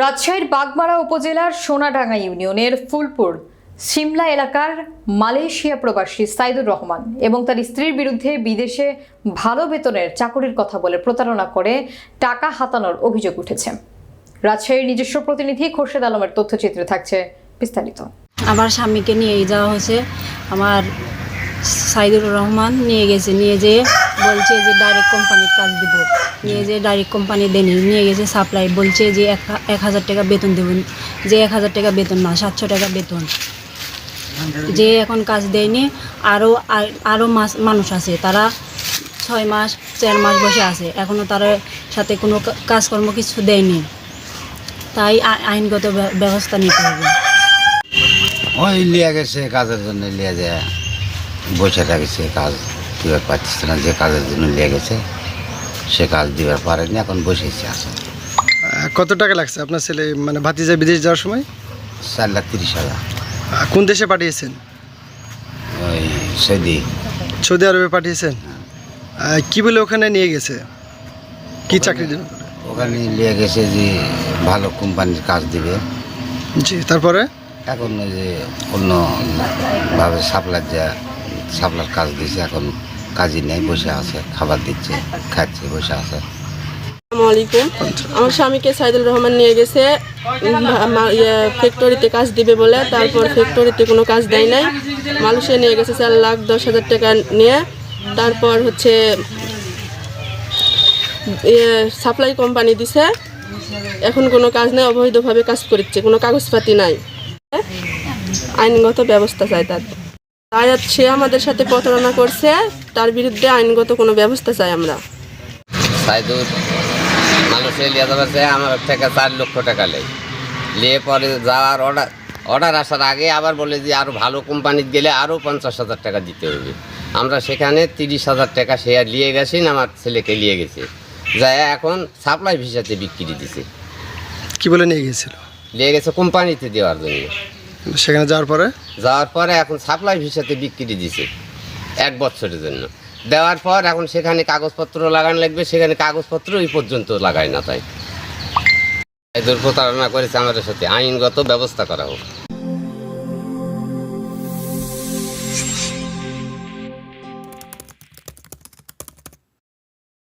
রাজশাহীর বাগমারা উপজেলার সোনাডাঙ্গা ইউনিয়নের ফুলপুর সিমলা এলাকার মালয়েশিয়া প্রবাসী সাইদুর রহমান এবং তার স্ত্রীর বিরুদ্ধে বিদেশে ভালো বেতনের চাকরির কথা বলে প্রতারণা করে টাকা হাতানোর অভিযোগ উঠেছে। রাজশাহীর নিজস্ব প্রতিনিধি খোরশেদ আলমের তথ্যচিত্রে থাকছে বিস্তারিত। আমার স্বামীকে নিয়ে যাওয়া হয়েছে। আমার সাইদুর রহমান নিয়ে গেছে, নিয়ে যেয়ে বলছে যে ডাইরেক্ট কোম্পানির কাজ দিব। নিয়ে যেয়ে ডাইরেক্ট কোম্পানি দেয়নি নিয়ে গেছে সাপ্লাই বলছে যে এক হাজার টাকা বেতন দেবেন। যে এক হাজার টাকা বেতন না, সাতশো টাকা বেতন। যে এখন কাজ দেয়নি আরও আরও মাস, মানুষ আছে। তারা ছয় মাস, চার মাস বসে আছে। এখনও তার সাথে কোনো কাজকর্ম কিছু দেয়নি। তাই আইনগত ব্যবস্থা নিতে হবে। ওই লিয়ে গেছে, কাজের জন্য লিয়ে যায়। বসে থাকছে কাজ। দিবার পারছিস না যে কাজের জন্য লিয়ে গেছে সে কাজ দিবার পারেনি এখন বসেছে আছে। কত টাকা লাগছে আপনার ছেলে মানে ভাতিজা বিদেশ যাওয়ার সময়? চার লাখ তিরিশ হাজার। কোন দেশে পাঠিয়েছেন? ওই সৌদি। সৌদি আরবে পাঠিয়েছেন? কি বলে ওখানে নিয়ে গেছে? কি চাকরি দেবে ওখানে নিয়ে গেছে যে ভালো কোম্পানির কাজ দিবে। জি তারপরে? এখন ওই যে অন্যভাবে সাপ্লার যা সাপ্লার কাজ দিয়েছে এখন কাজই নেই, বসে আছে, খাবার দিচ্ছে, খাচ্ছে, বসে আছে। আলাইকুম। আমার স্বামীকে সাইদুল রহমান নিয়ে গেছে। ফ্যাক্টরিতে কাজ দিবে বলে, তারপর ফ্যাক্টরিতে কোনো কাজ দেয় নাই। মালয়েশিয়া নিয়ে গেছে চার লাখ দশ হাজার টাকা নিয়ে। তারপর হচ্ছে সাপ্লাই কোম্পানি দিছে। এখন কোনো কাজ নেই, অবৈধভাবে কাজ করছে কোনো কাগজপাতি নাই। আইনগত ব্যবস্থা চাই তার তাই সে আমাদের সাথে প্রতারণা করছে। তার বিরুদ্ধে আইনগত কোনো ব্যবস্থা চাই আমরা। সাইদুর মানুষে লিয়ে যাবে আমার থেকে চার লক্ষ টাকা নেই নিয়ে পরে যাওয়ার অর্ডার অর্ডার আসার আগে আবার বলে যে আরও ভালো কোম্পানিতে গেলে আরও পঞ্চাশ হাজার টাকা দিতে হবে। আমরা সেখানে তিরিশ হাজার টাকা শেয়ার নিয়ে গেছি না আমার ছেলেকে নিয়ে গেছে। যা এখন সাপ্লাই ভিসাতে বিক্রি দিছে। কি বলে নিয়ে গিয়েছিল নিয়ে গেছে কোম্পানিতে দেওয়ার জন্য। সেখানে যাওয়ার পরে? যাওয়ার পরে এখন সাপ্লাই ভিসাতে বিক্রি দিছে, এক বছরের জন্য। দেওয়ার পর এখন সেখানে কাগজপত্র লাগানো লাগবে, সেখানে কাগজপত্র ওই পর্যন্ত লাগায় না তাই। এদের প্রতারণা করেছে আমাদের সাথে, আইনগত ব্যবস্থা করা হোক।